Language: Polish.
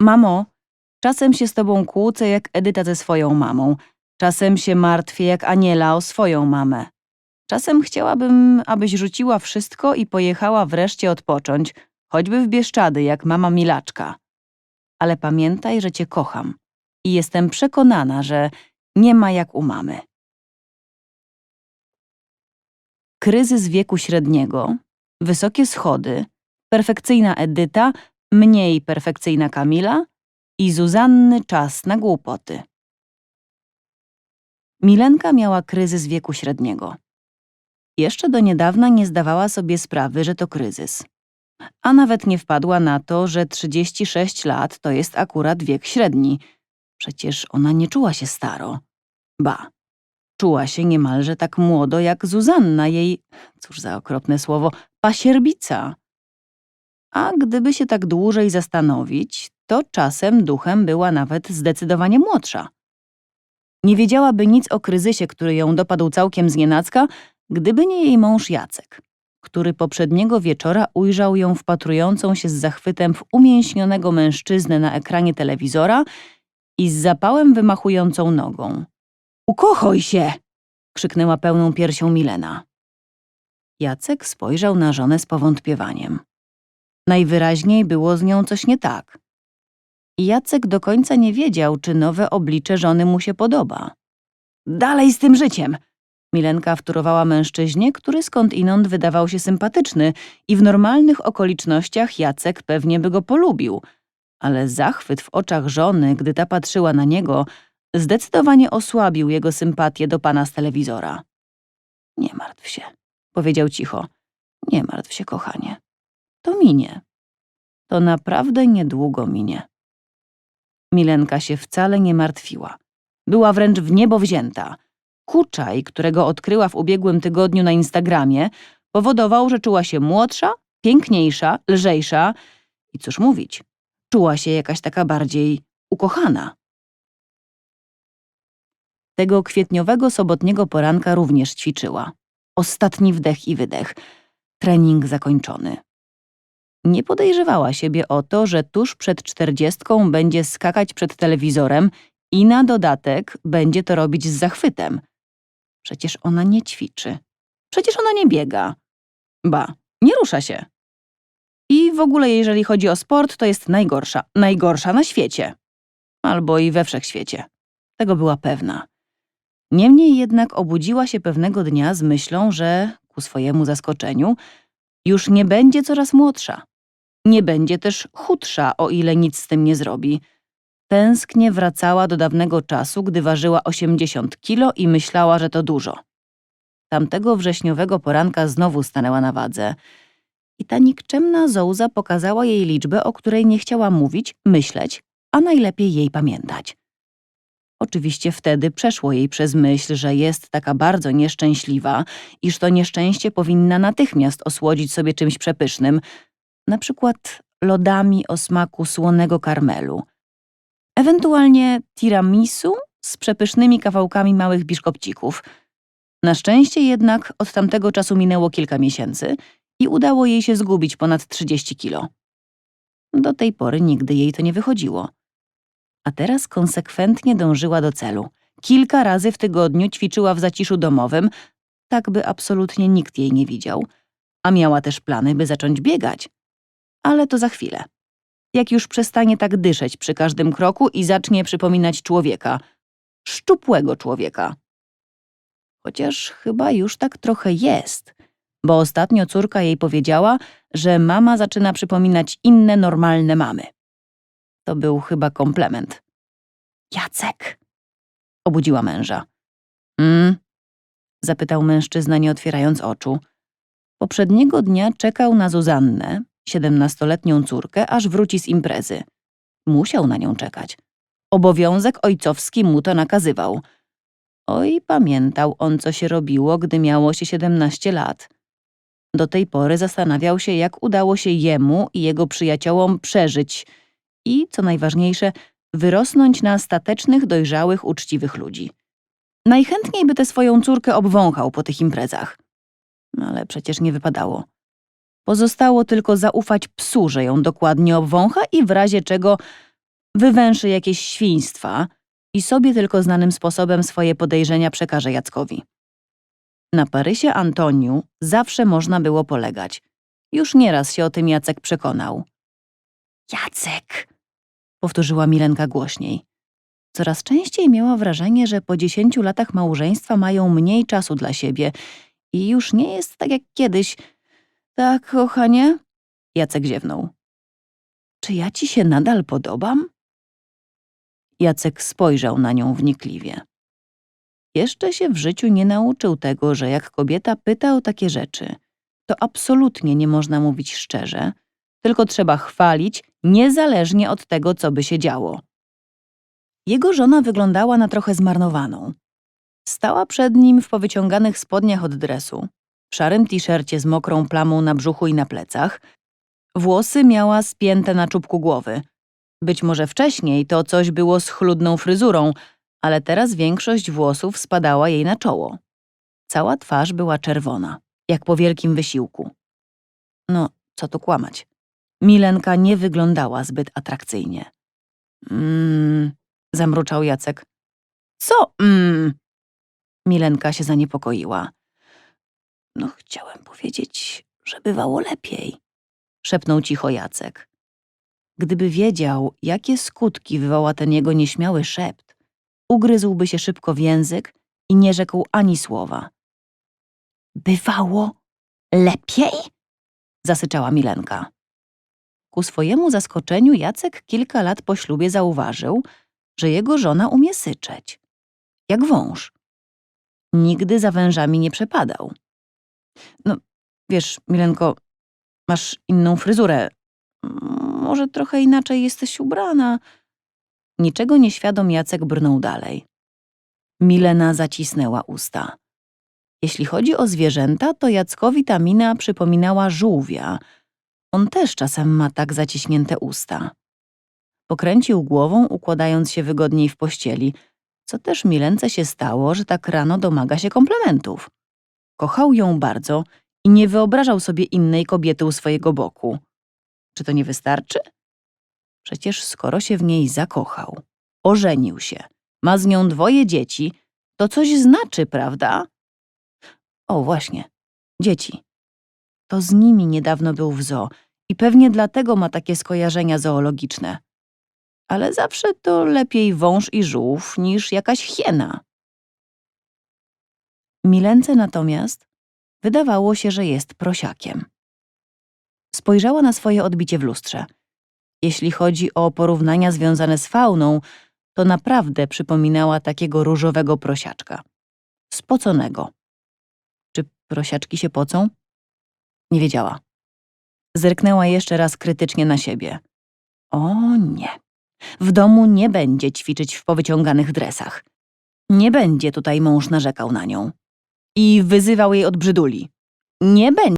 Mamo, czasem się z tobą kłócę jak Edyta ze swoją mamą. Czasem się martwię jak Aniela o swoją mamę. Czasem chciałabym, abyś rzuciła wszystko i pojechała wreszcie odpocząć, choćby w Bieszczady, jak mama Milaczka. Ale pamiętaj, że cię kocham i jestem przekonana, że nie ma jak u mamy. Kryzys wieku średniego, wysokie schody, perfekcyjna Edyta, mniej perfekcyjna Kamila i Zuzanny czas na głupoty. Milenka miała kryzys wieku średniego. Jeszcze do niedawna nie zdawała sobie sprawy, że to kryzys. A nawet nie wpadła na to, że 36 lat to jest akurat wiek średni. Przecież ona nie czuła się staro. Ba, czuła się niemalże tak młodo jak Zuzanna, jej, cóż za okropne słowo, pasierbica. A gdyby się tak dłużej zastanowić, to czasem duchem była nawet zdecydowanie młodsza. Nie wiedziałaby nic o kryzysie, który ją dopadł całkiem znienacka, gdyby nie jej mąż Jacek, który poprzedniego wieczora ujrzał ją wpatrującą się z zachwytem w umięśnionego mężczyznę na ekranie telewizora i z zapałem wymachującą nogą. Ukochoj się! krzyknęła pełną piersią Milena. Jacek spojrzał na żonę z powątpiewaniem. Najwyraźniej było z nią coś nie tak. I Jacek do końca nie wiedział, czy nowe oblicze żony mu się podoba. Dalej z tym życiem! Milenka wtórowała mężczyźnie, który skądinąd wydawał się sympatyczny i w normalnych okolicznościach Jacek pewnie by go polubił, ale zachwyt w oczach żony, gdy ta patrzyła na niego, zdecydowanie osłabił jego sympatię do pana z telewizora. Nie martw się, powiedział cicho. Nie martw się, kochanie. To minie. To naprawdę niedługo minie. Milenka się wcale nie martwiła. Była wręcz w niebo wzięta. Kuczaj, którego odkryła w ubiegłym tygodniu na Instagramie, powodował, że czuła się młodsza, piękniejsza, lżejsza i cóż mówić, czuła się jakaś taka bardziej ukochana. Tego kwietniowego sobotniego poranka również ćwiczyła. Ostatni wdech i wydech. Trening zakończony. Nie podejrzewała siebie o to, że tuż przed czterdziestką będzie skakać przed telewizorem i na dodatek będzie to robić z zachwytem. Przecież ona nie ćwiczy. Przecież ona nie biega. Ba, nie rusza się. I w ogóle, jeżeli chodzi o sport, to jest najgorsza. Najgorsza na świecie. Albo i we wszechświecie. Tego była pewna. Niemniej jednak obudziła się pewnego dnia z myślą, że, ku swojemu zaskoczeniu, już nie będzie coraz młodsza. Nie będzie też chudsza, o ile nic z tym nie zrobi. Tęsknie wracała do dawnego czasu, gdy ważyła 80 kilo i myślała, że to dużo. Tamtego wrześniowego poranka znowu stanęła na wadze. I ta nikczemna zołza pokazała jej liczbę, o której nie chciała mówić, myśleć, a najlepiej jej pamiętać. Oczywiście wtedy przeszło jej przez myśl, że jest taka bardzo nieszczęśliwa, iż to nieszczęście powinna natychmiast osłodzić sobie czymś przepysznym, na przykład lodami o smaku słonego karmelu. Ewentualnie tiramisu z przepysznymi kawałkami małych biszkopcików. Na szczęście jednak od tamtego czasu minęło kilka miesięcy i udało jej się zgubić ponad 30 kilo. Do tej pory nigdy jej to nie wychodziło a teraz konsekwentnie dążyła do celu. Kilka razy w tygodniu ćwiczyła w zaciszu domowym, tak by absolutnie nikt jej nie widział, a miała też plany, by zacząć biegać. Ale to za chwilę. Jak już przestanie tak dyszeć przy każdym kroku i zacznie przypominać człowieka, szczupłego człowieka. Chociaż chyba już tak trochę jest, bo ostatnio córka jej powiedziała, że mama zaczyna przypominać inne normalne mamy. To był chyba komplement. Jacek! Obudziła męża. Mm? Zapytał mężczyzna, nie otwierając oczu. Poprzedniego dnia czekał na Zuzannę, siedemnastoletnią córkę, aż wróci z imprezy. Musiał na nią czekać. Obowiązek ojcowski mu to nakazywał. Oj, pamiętał on, co się robiło, gdy miało się siedemnaście lat. Do tej pory zastanawiał się, jak udało się jemu i jego przyjaciołom przeżyć i, co najważniejsze, wyrosnąć na statecznych, dojrzałych, uczciwych ludzi. Najchętniej by tę swoją córkę obwąchał po tych imprezach. No ale przecież nie wypadało. Pozostało tylko zaufać psu, że ją dokładnie obwącha i w razie czego wywęszy jakieś świństwa i sobie tylko znanym sposobem swoje podejrzenia przekaże Jackowi. Na Parysie Antoniu zawsze można było polegać. Już nieraz się o tym Jacek przekonał. Jacek! powtórzyła Milenka głośniej. Coraz częściej miała wrażenie, że po dziesięciu latach małżeństwa mają mniej czasu dla siebie i już nie jest tak jak kiedyś. Tak, kochanie? Jacek ziewnął. Czy ja ci się nadal podobam? Jacek spojrzał na nią wnikliwie. Jeszcze się w życiu nie nauczył tego, że jak kobieta pyta o takie rzeczy, to absolutnie nie można mówić szczerze, tylko trzeba chwalić, niezależnie od tego, co by się działo. Jego żona wyglądała na trochę zmarnowaną. Stała przed nim w powyciąganych spodniach od dresu, w szarym t-shircie z mokrą plamą na brzuchu i na plecach. Włosy miała spięte na czubku głowy. Być może wcześniej to coś było z chludną fryzurą, ale teraz większość włosów spadała jej na czoło. Cała twarz była czerwona, jak po wielkim wysiłku. No, co tu kłamać. Milenka nie wyglądała zbyt atrakcyjnie. Mmm, zamruczał Jacek. Co mmm? Milenka się zaniepokoiła. No, chciałem powiedzieć, że bywało lepiej, szepnął cicho Jacek. Gdyby wiedział, jakie skutki wywoła ten jego nieśmiały szept, ugryzłby się szybko w język i nie rzekł ani słowa. Bywało lepiej? zasyczała Milenka. Ku swojemu zaskoczeniu Jacek kilka lat po ślubie zauważył, że jego żona umie syczeć. Jak wąż. Nigdy za wężami nie przepadał. No, wiesz, Milenko, masz inną fryzurę. Może trochę inaczej jesteś ubrana. Niczego nieświadom Jacek brnął dalej. Milena zacisnęła usta. Jeśli chodzi o zwierzęta, to Jackowi ta mina przypominała żółwia. On też czasem ma tak zaciśnięte usta. Pokręcił głową, układając się wygodniej w pościeli, co też Milence się stało, że tak rano domaga się komplementów. Kochał ją bardzo i nie wyobrażał sobie innej kobiety u swojego boku. Czy to nie wystarczy? Przecież skoro się w niej zakochał, ożenił się, ma z nią dwoje dzieci, to coś znaczy, prawda? O, właśnie, dzieci. To z nimi niedawno był w zoo i pewnie dlatego ma takie skojarzenia zoologiczne. Ale zawsze to lepiej wąż i żółw niż jakaś hiena. Milence natomiast wydawało się, że jest prosiakiem. Spojrzała na swoje odbicie w lustrze. Jeśli chodzi o porównania związane z fauną, to naprawdę przypominała takiego różowego prosiaczka. Spoconego. Czy prosiaczki się pocą? Nie wiedziała. Zerknęła jeszcze raz krytycznie na siebie. O nie. W domu nie będzie ćwiczyć w powyciąganych dresach. Nie będzie tutaj mąż narzekał na nią. I wyzywał jej od brzyduli. Nie będzie.